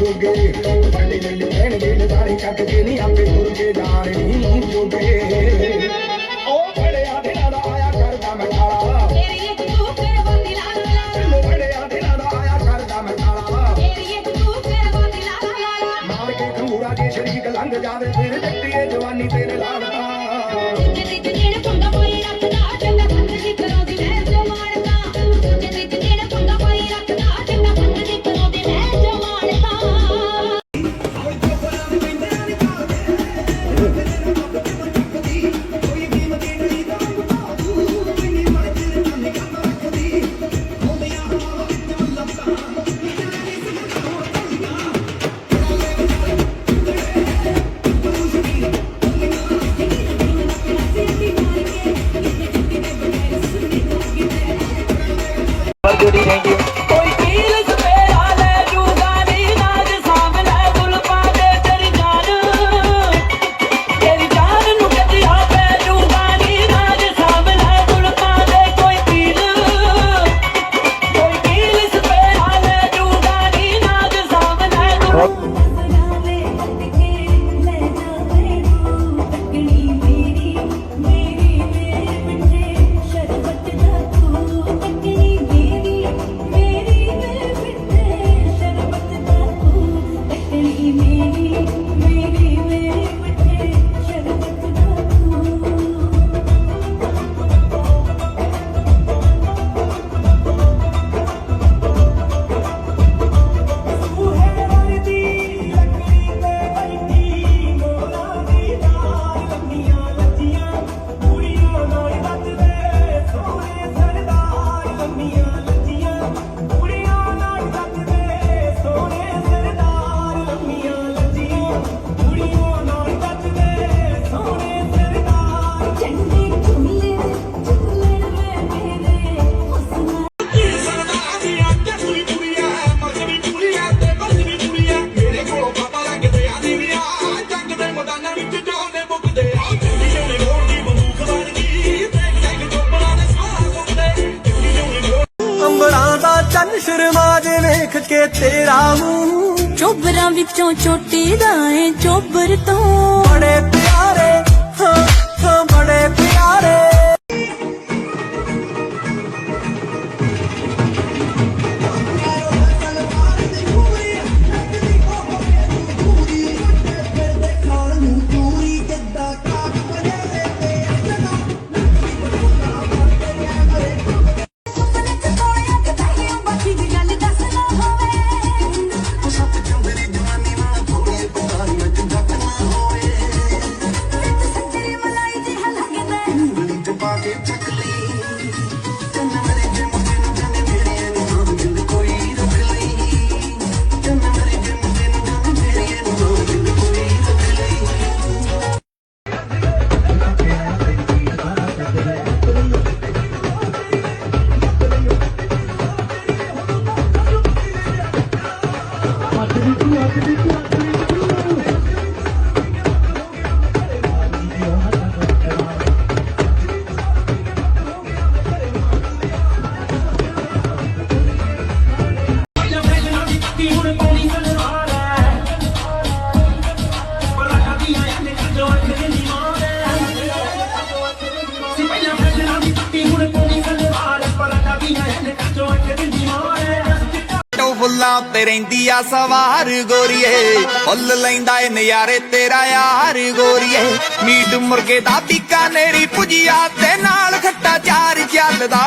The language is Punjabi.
We'll fighting in ਸਰਮਾ ਦੇ ਵੇਖ ਕੇ ਤੇਰਾ ਮੂੰਹ ਚੋਬਰਾਂ ਵਿੱਚੋਂ ਛੋਟੀ ਦਾ ਏ ਚੋਬਰ ਤੋਂ। ਬੜੇ ਫੁੱਲਾਂ ਤੇ ਰਹਿੰਦੀ ਆ ਸਵਾਰ ਗੋਰੀਏ। ਫੁੱਲ ਲੈਂਦਾ ਏ ਨਜ਼ਾਰੇ ਤੇਰਾ ਯਾਰ ਗੋਰੀਏ। ਮੀਟ ਮੁਰਗੇ ਦਾ ਪੀਕਾ ਨੇਰੀ ਪੁਜੀਆ ਤੇ ਨਾਲ ਖੱਟਾ ਚਾਰ ਚੱਲਦਾ।